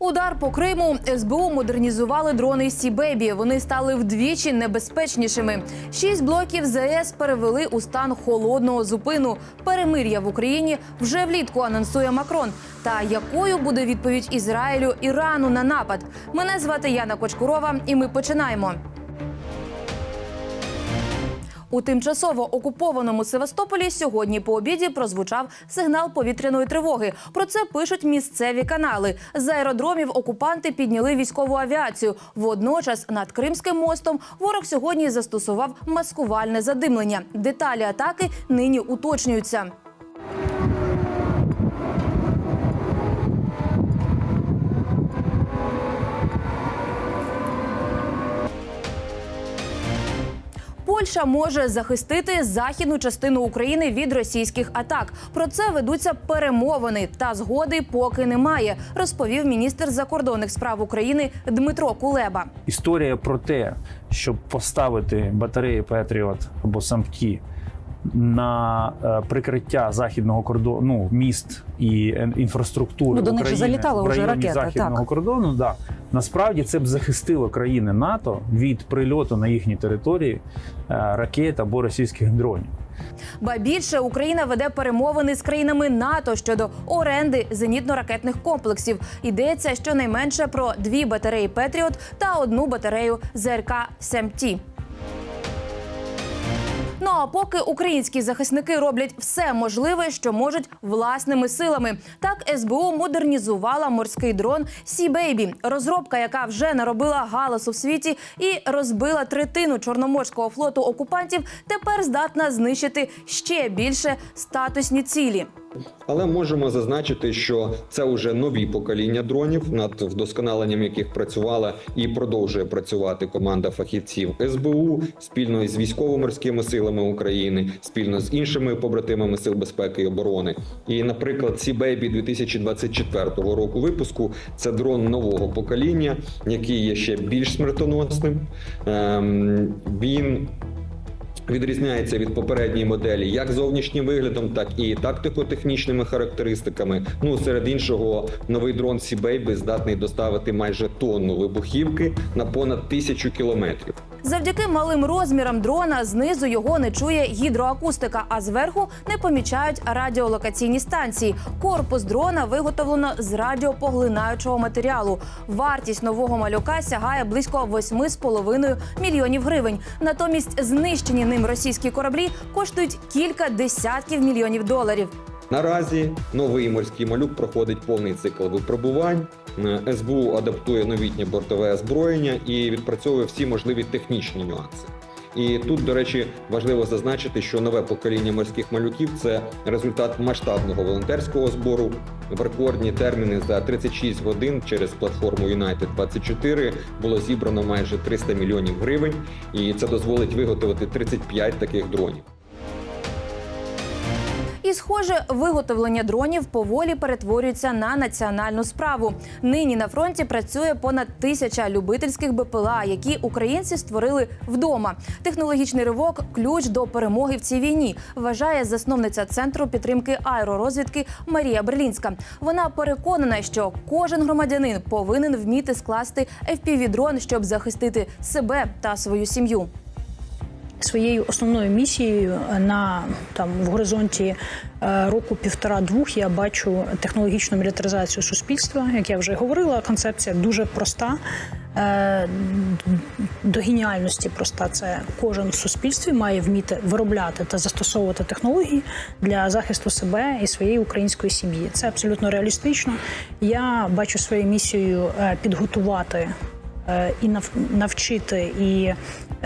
Удар по Криму СБУ модернізували дрони Сі-Бейбі. Вони стали вдвічі небезпечнішими. Шість блоків ЗС перевели у стан холодного зупину. Перемир'я в Україні вже влітку анонсує Макрон. Та якою буде відповідь Ізраїлю Ірану на напад? Мене звати Яна Кочкурова, і ми починаємо. У тимчасово окупованому Севастополі сьогодні по обіді прозвучав сигнал повітряної тривоги. Про це пишуть місцеві канали. З аеродромів окупанти підняли військову авіацію. Водночас над Кримським мостом ворог сьогодні застосував маскувальне задимлення. Деталі атаки нині уточнюються. Польща може захистити західну частину України від російських атак. Про це ведуться перемовини, та згоди поки немає, розповів міністр закордонних справ України Дмитро Кулеба. Історія про те, щоб поставити батареї Петріот або Сампті на е, прикриття західного кордону, ну, міст і інфраструктури Ну, до них України залітали в вже районі ракети, західного так. кордону. Да, насправді це б захистило країни НАТО від прильоту на їхні території е, ракет або російських дронів. Ба більше Україна веде перемовини з країнами НАТО щодо оренди зенітно-ракетних комплексів. Йдеться щонайменше про дві батареї Петріот та одну батарею ЗРК «Семті». Ну а поки українські захисники роблять все можливе, що можуть власними силами. Так СБУ модернізувала морський дрон Сі Бейбі, розробка, яка вже наробила галасу в світі і розбила третину чорноморського флоту окупантів, тепер здатна знищити ще більше статусні цілі. Але можемо зазначити, що це вже нові покоління дронів, над вдосконаленням яких працювала і продовжує працювати команда фахівців СБУ спільно із військово-морськими силами України, спільно з іншими побратимами сил безпеки і оборони. І, наприклад, Сі Бейбі 2024 року випуску це дрон нового покоління, який є ще більш смертоносним. Ем, він Відрізняється від попередньої моделі як зовнішнім виглядом, так і тактико-технічними характеристиками. Ну серед іншого, новий дрон Сі Бейбі здатний доставити майже тонну вибухівки на понад тисячу кілометрів. Завдяки малим розмірам дрона знизу його не чує гідроакустика, а зверху не помічають радіолокаційні станції. Корпус дрона виготовлено з радіопоглинаючого матеріалу. Вартість нового малюка сягає близько 8,5 мільйонів гривень. Натомість знищені ним російські кораблі коштують кілька десятків мільйонів доларів. Наразі новий морський малюк проходить повний цикл випробувань. Е, СБУ адаптує новітнє бортове озброєння і відпрацьовує всі можливі технічні нюанси. І тут, до речі, важливо зазначити, що нове покоління морських малюків це результат масштабного волонтерського збору. В рекордні терміни за 36 годин через платформу United 24 було зібрано майже 300 мільйонів гривень, і це дозволить виготовити 35 таких дронів. І, схоже, виготовлення дронів поволі перетворюється на національну справу. Нині на фронті працює понад тисяча любительських БПЛА, які українці створили вдома. Технологічний ривок ключ до перемоги в цій війні, вважає засновниця центру підтримки аеророзвідки Марія Берлінська. Вона переконана, що кожен громадянин повинен вміти скласти FPV-дрон, щоб захистити себе та свою сім'ю. Своєю основною місією на там в горизонті е, року півтора-двох я бачу технологічну мілітаризацію суспільства. Як я вже говорила, концепція дуже проста. е, До геніальності проста це кожен в суспільстві має вміти виробляти та застосовувати технології для захисту себе і своєї української сім'ї. Це абсолютно реалістично. Я бачу своєю місією е, підготувати і нав- навчити і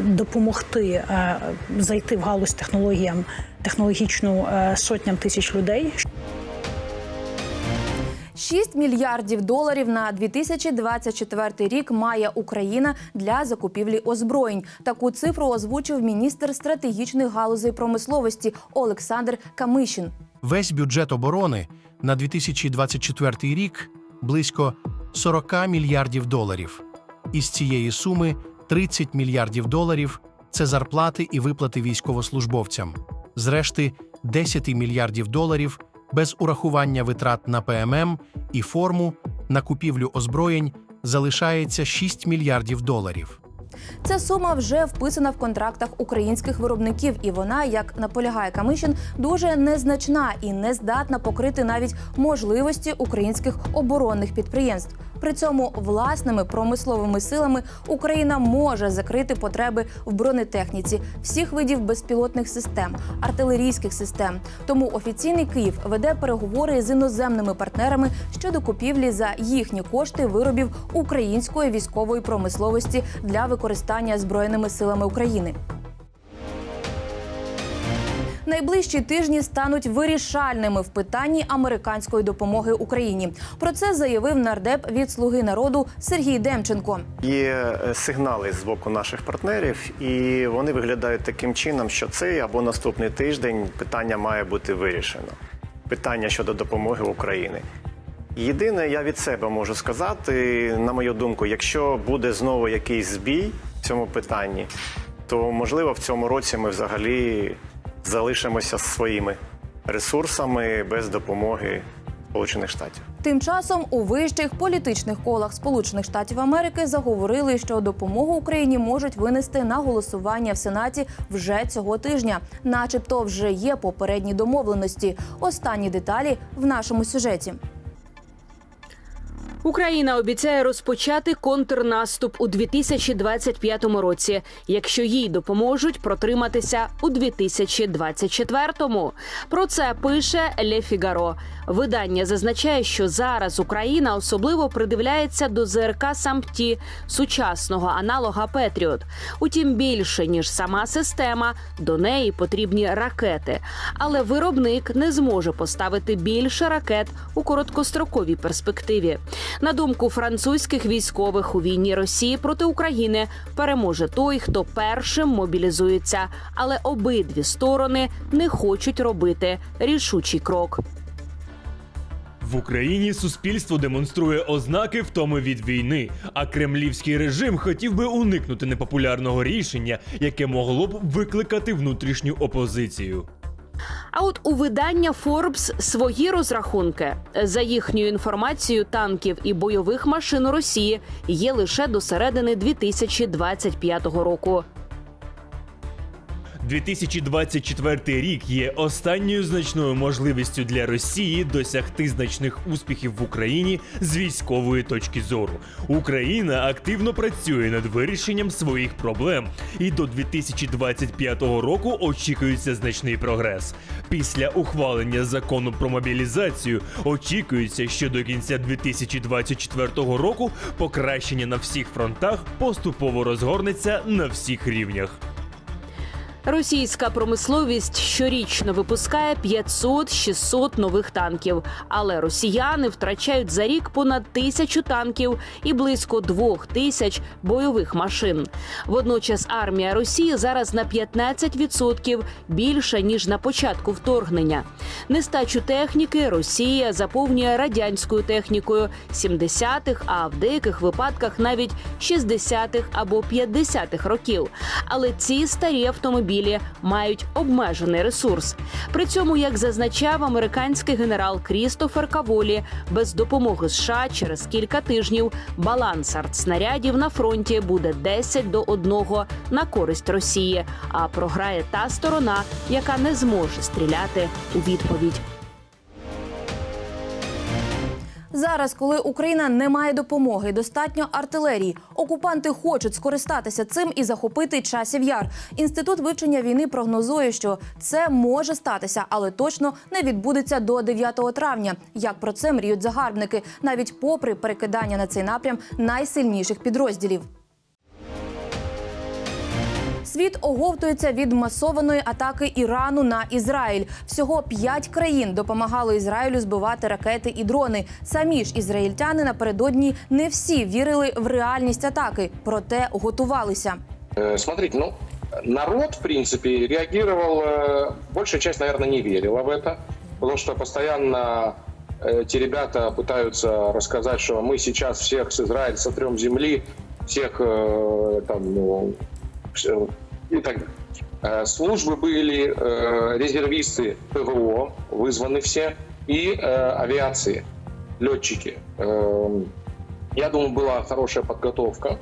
допомогти е, зайти в галузь технологіям технологічну е, сотням тисяч людей, 6 мільярдів доларів на 2024 рік має Україна для закупівлі озброєнь. Таку цифру озвучив міністр стратегічних галузей промисловості Олександр Камишин. Весь бюджет оборони на 2024 рік близько 40 мільярдів доларів. Із цієї суми 30 мільярдів доларів це зарплати і виплати військовослужбовцям. Зрешти 10 мільярдів доларів без урахування витрат на ПММ і форму на купівлю озброєнь залишається 6 мільярдів доларів. Ця сума вже вписана в контрактах українських виробників, і вона, як наполягає Камишин, дуже незначна і не здатна покрити навіть можливості українських оборонних підприємств. При цьому власними промисловими силами Україна може закрити потреби в бронетехніці всіх видів безпілотних систем, артилерійських систем. Тому офіційний Київ веде переговори з іноземними партнерами щодо купівлі за їхні кошти виробів української військової промисловості для використання збройними силами України. Найближчі тижні стануть вирішальними в питанні американської допомоги Україні. Про це заявив нардеп від Слуги народу Сергій Демченко. Є е, сигнали з боку наших партнерів, і вони виглядають таким чином, що цей або наступний тиждень питання має бути вирішено. Питання щодо допомоги України. Єдине, я від себе можу сказати, на мою думку, якщо буде знову якийсь збій в цьому питанні, то можливо в цьому році ми взагалі залишимося своїми ресурсами без допомоги Сполучених Штатів. Тим часом у вищих політичних колах Сполучених Штатів Америки заговорили, що допомогу Україні можуть винести на голосування в Сенаті вже цього тижня, начебто вже є попередні домовленості. Останні деталі в нашому сюжеті. Україна обіцяє розпочати контрнаступ у 2025 році, якщо їй допоможуть протриматися у 2024-му. Про це пише Ле Фігаро. Видання зазначає, що зараз Україна особливо придивляється до ЗРК Сампті, сучасного аналога Петріот. Утім, більше ніж сама система, до неї потрібні ракети. Але виробник не зможе поставити більше ракет у короткостроковій перспективі. На думку французьких військових у війні Росії проти України переможе той, хто першим мобілізується, але обидві сторони не хочуть робити рішучий крок. В Україні суспільство демонструє ознаки втоми від війни, а кремлівський режим хотів би уникнути непопулярного рішення, яке могло б викликати внутрішню опозицію. А от у видання Forbes свої розрахунки за їхньою інформацією, танків і бойових машин Росії є лише до середини 2025 року. 2024 рік є останньою значною можливістю для Росії досягти значних успіхів в Україні з військової точки зору. Україна активно працює над вирішенням своїх проблем, і до 2025 року очікується значний прогрес. Після ухвалення закону про мобілізацію очікується, що до кінця 2024 року покращення на всіх фронтах поступово розгорнеться на всіх рівнях. Російська промисловість щорічно випускає 500-600 нових танків, але росіяни втрачають за рік понад тисячу танків і близько двох тисяч бойових машин. Водночас армія Росії зараз на 15% більша ніж на початку вторгнення. Нестачу техніки Росія заповнює радянською технікою 70-х, а в деяких випадках навіть 60-х або 50-х років. Але ці старі автомобілі мають обмежений ресурс. При цьому, як зазначав американський генерал Крістофер Каволі, без допомоги США через кілька тижнів баланс артснарядів на фронті буде 10 до 1 на користь Росії. А програє та сторона, яка не зможе стріляти у відповідь. Зараз, коли Україна не має допомоги, достатньо артилерії. Окупанти хочуть скористатися цим і захопити часів яр. Інститут вивчення війни прогнозує, що це може статися, але точно не відбудеться до 9 травня. Як про це мріють загарбники, навіть попри перекидання на цей напрям найсильніших підрозділів. Світ оговтується від масованої атаки Ірану на Ізраїль. Всього п'ять країн допомагало Ізраїлю збивати ракети і дрони. Самі ж ізраїльтяни напередодні не всі вірили в реальність атаки, проте готувалися. Э, Смотрите, ну, народ, в принципе, реагировал, э, большая часть, наверное, не верила в это, потому что постоянно э, эти ребята пытаются рассказать, что мы сейчас всех с Израиля сотрем с земли, всех э, там, ну, всё, и так далее. Э, Службы были, э, резервисты ПВО вызваны все, и э, авиации. летчики. Эм, Я думаю, была хорошая подготовка.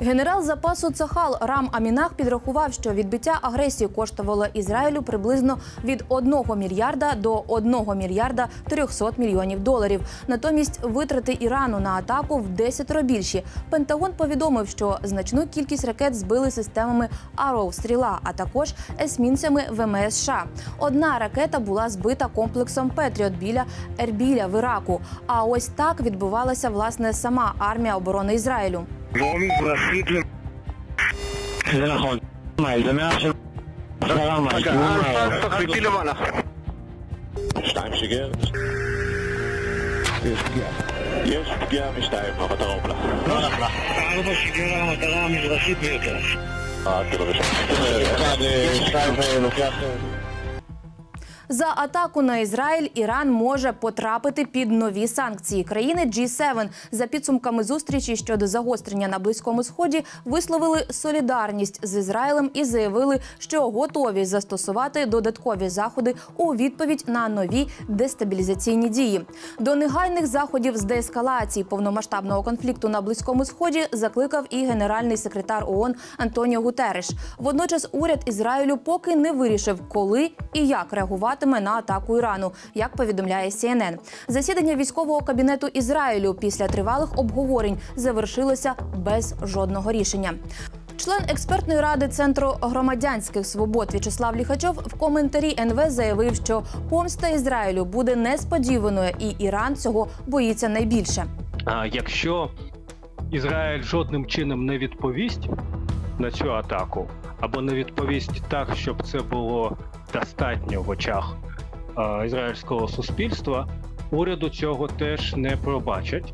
Генерал запасу Цахал Рам Амінах підрахував, що відбиття агресії коштувало Ізраїлю приблизно від 1 мільярда до 1 мільярда 300 мільйонів доларів. Натомість витрати Ірану на атаку в 10 більші. Пентагон повідомив, що значну кількість ракет збили системами Arrow стріла, а також есмінцями ВМС США. Одна ракета була збита комплексом Петріот біля Ербіля в Іраку. А ось так відбувалася власне сама армія оборони Ізраїлю. דרומית ראשית ל... זה נכון. מה, זה מאה של... רגע, אלפא תחליטי למעלה. שתיים שיגר. יש פגיעה. יש פגיעה משתיים, אבל דרום לה. לא נחלה. ארבע שיגר על המטרה המזרחית ביותר. אה, כאילו ראשון. אחד, שתיים, לוקח... За атаку на Ізраїль Іран може потрапити під нові санкції. Країни G7 за підсумками зустрічі щодо загострення на близькому сході висловили солідарність з Ізраїлем і заявили, що готові застосувати додаткові заходи у відповідь на нові дестабілізаційні дії. До негайних заходів з деескалації повномасштабного конфлікту на близькому сході закликав і генеральний секретар ООН Антоніо Гутереш. Водночас уряд Ізраїлю поки не вирішив, коли і як реагуватиме на атаку Ірану, як повідомляє CNN. Засідання військового кабінету Ізраїлю після тривалих обговорень завершилося без жодного рішення. Член експертної ради центру громадянських свобод В'ячеслав Ліхачов в коментарі НВ заявив, що помста Ізраїлю буде несподіваною, і Іран цього боїться найбільше. А якщо Ізраїль жодним чином не відповість на цю атаку, або не відповість так, щоб це було достатньо в очах е, ізраїльського суспільства, уряду цього теж не пробачать.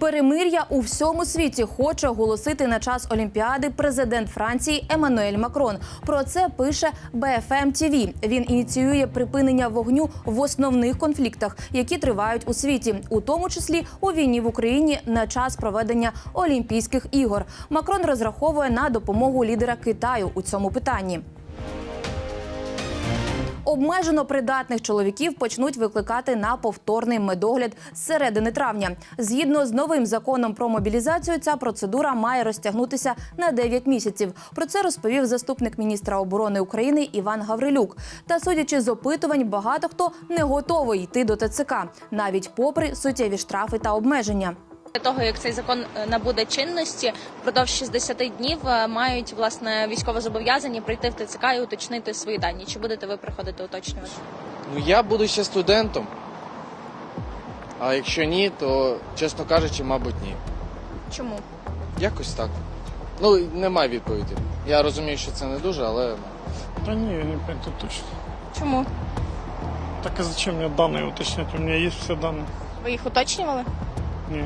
Перемир'я у всьому світі хоче оголосити на час Олімпіади президент Франції Еммануель Макрон. Про це пише BFM TV. Він ініціює припинення вогню в основних конфліктах, які тривають у світі, у тому числі у війні в Україні на час проведення Олімпійських ігор. Макрон розраховує на допомогу лідера Китаю у цьому питанні. Обмежено придатних чоловіків почнуть викликати на повторний медогляд з середини травня. Згідно з новим законом про мобілізацію, ця процедура має розтягнутися на 9 місяців. Про це розповів заступник міністра оборони України Іван Гаврилюк. Та судячи з опитувань, багато хто не готовий йти до ТЦК, навіть попри суттєві штрафи та обмеження. Для того як цей закон е, набуде чинності, впродовж 60 днів е, мають власне військовозобов'язані прийти в ТЦК і уточнити свої дані. Чи будете ви приходити уточнювати? Ну я буду ще студентом. А якщо ні, то чесно кажучи, мабуть, ні. Чому? Якось так. Ну, немає відповіді. Я розумію, що це не дуже, але Да не, не пойду точно. Чому? Так а зачем мне данные уточнять? У меня есть все данные. Ви їх уточнювали? Не.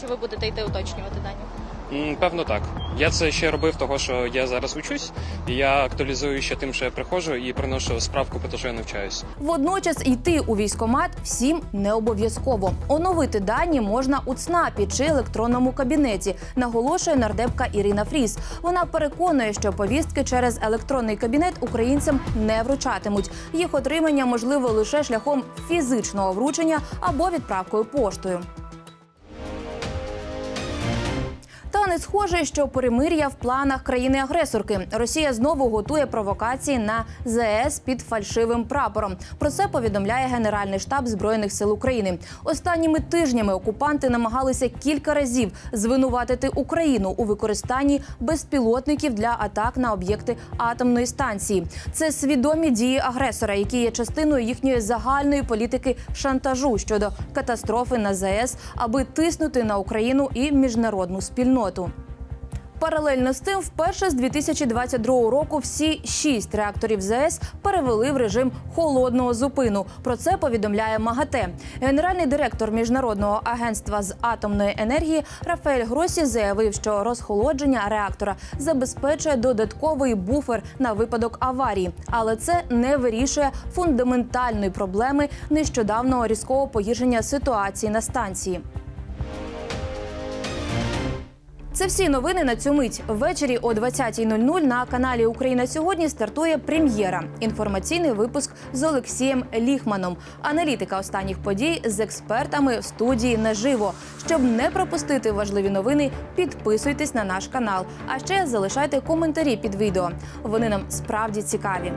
Чи ви будете йти уточнювати дані? Певно, так. Я це ще робив, того що я зараз учусь, і я актуалізую ще тим, що я приходжу і приношу справку про те, що я навчаюсь. Водночас йти у військомат всім не обов'язково. Оновити дані можна у ЦНАПі чи електронному кабінеті, наголошує нардепка Ірина Фріс. Вона переконує, що повістки через електронний кабінет українцям не вручатимуть. Їх отримання можливо лише шляхом фізичного вручення або відправкою поштою. Та не схоже, що перемир'я в планах країни-агресорки. Росія знову готує провокації на ЗС під фальшивим прапором. Про це повідомляє Генеральний штаб збройних сил України. Останніми тижнями окупанти намагалися кілька разів звинуватити Україну у використанні безпілотників для атак на об'єкти атомної станції. Це свідомі дії агресора, які є частиною їхньої загальної політики шантажу щодо катастрофи на ЗАЕС, аби тиснути на Україну і міжнародну спільноту. Паралельно з тим, вперше з 2022 року всі шість реакторів ЗАЕС перевели в режим холодного зупину. Про це повідомляє МАГАТЕ. Генеральний директор міжнародного агентства з атомної енергії Рафаель Гросі заявив, що розхолодження реактора забезпечує додатковий буфер на випадок аварії, але це не вирішує фундаментальної проблеми нещодавнього різкого погіршення ситуації на станції. Це всі новини на цю мить. Ввечері о 20.00 на каналі Україна сьогодні стартує прем'єра. Інформаційний випуск з Олексієм Ліхманом. Аналітика останніх подій з експертами в студії наживо. Щоб не пропустити важливі новини, підписуйтесь на наш канал. А ще залишайте коментарі під відео. Вони нам справді цікаві.